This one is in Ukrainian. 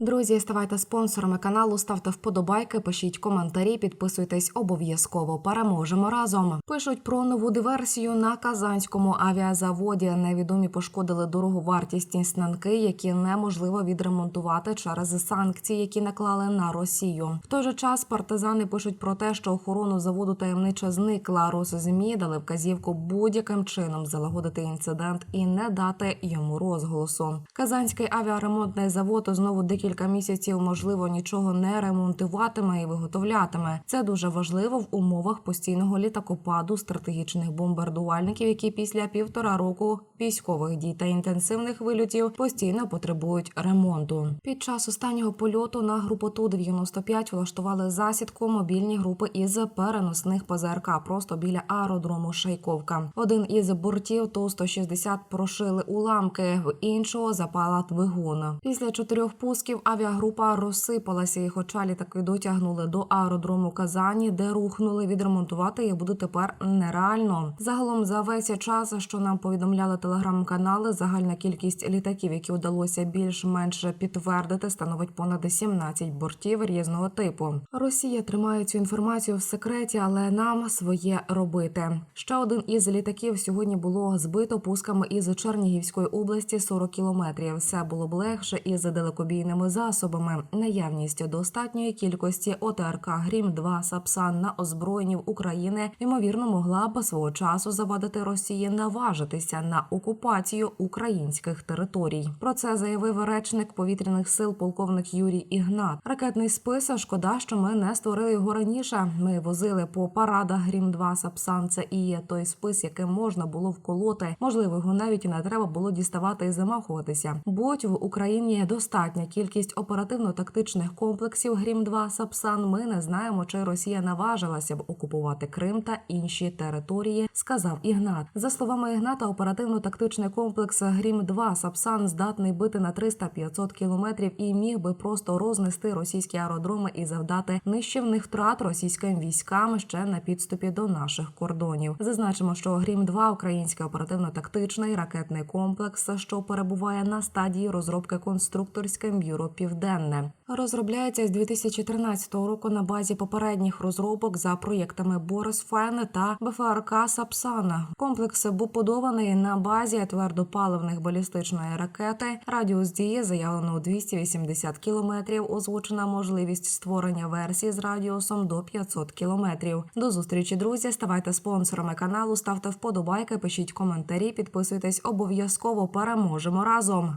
Друзі, ставайте спонсорами каналу, ставте вподобайки, пишіть коментарі, підписуйтесь обов'язково. Переможемо разом. Пишуть про нову диверсію на казанському авіазаводі. Невідомі пошкодили дороговартісні снанки, які неможливо відремонтувати через санкції, які наклали на Росію. В той же час партизани пишуть про те, що охорону заводу таємниче зникла. Росзмі дали вказівку будь-яким чином залагодити інцидент і не дати йому розголосу. Казанський авіаремонтний завод знову декілька місяців можливо нічого не ремонтуватиме і виготовлятиме. Це дуже важливо в умовах постійного літакопаду стратегічних бомбардувальників, які після півтора року військових дій та інтенсивних вильотів постійно потребують ремонту. Під час останнього польоту на групу ту 95 влаштували засідку мобільні групи із переносних ПЗРК просто біля аеродрому Шайковка. Один із бортів ту 160 прошили уламки, в іншого запала двигун. Після чотирьох пусків авіагрупа розсипалася, і хоча літаки дотягнули до аеродрому Казані, де рухнули, відремонтувати їх буде тепер нереально. Загалом за весь час, що нам повідомляли телеграм-канали, загальна кількість літаків, які вдалося більш-менш підтвердити, становить понад 17 бортів різного типу. Росія тримає цю інформацію в секреті, але нам своє робити. Ще один із літаків сьогодні було збито пусками із Чернігівської області 40 кілометрів. Все було б легше із далекобійними засобами. Наявність достатньої кількості ОТРК Грім 2 Сапсан на озброєнні України ймовірно могла б свого часу завадити Росії наважитися на окупацію українських територій. Про це заявив речник повітряних сил полковник Юрій Ігнат. Ракетний спис. Шкода, що ми не створили його раніше. Ми возили по парадах Грім 2 Сапсан. Це і є той спис, яким можна було вколоти. Можливо, його навіть і не треба було діставати і замахуватися. Будь в Україні достатня кількість оперативно-тактичних комплексів Грім 2 Сапсан. Ми не знаємо, чи Росія наважилася б окупувати Крим та інші території, сказав Ігнат. За словами Ігната, оперативно-тактичний комплекс Грім 2 Сапсан здатний бити на 300-500 кілометрів і міг би просто рознести російські аеродроми і завдати нищівних втрат російським військам ще на підступі до наших кордонів. Зазначимо, що Грім 2 український оперативно-тактичний ракетний комплекс, що перебуває на стадії розробки конструкторським бюро Південне. Розробляється з 2013 року на базі попередніх розробок за проєктами Борис Фен та БФРК Сапсана. Комплекс був побудований на базі твердопаливних балістичної ракети. Радіус дії заявлено у 280 кілометрів. Озвучена можливість створення версії з радіусом до 500 кілометрів. До зустрічі, друзі. Ставайте спонсорами каналу, ставте вподобайки, пишіть коментарі, підписуйтесь обов'язково. Переможемо разом.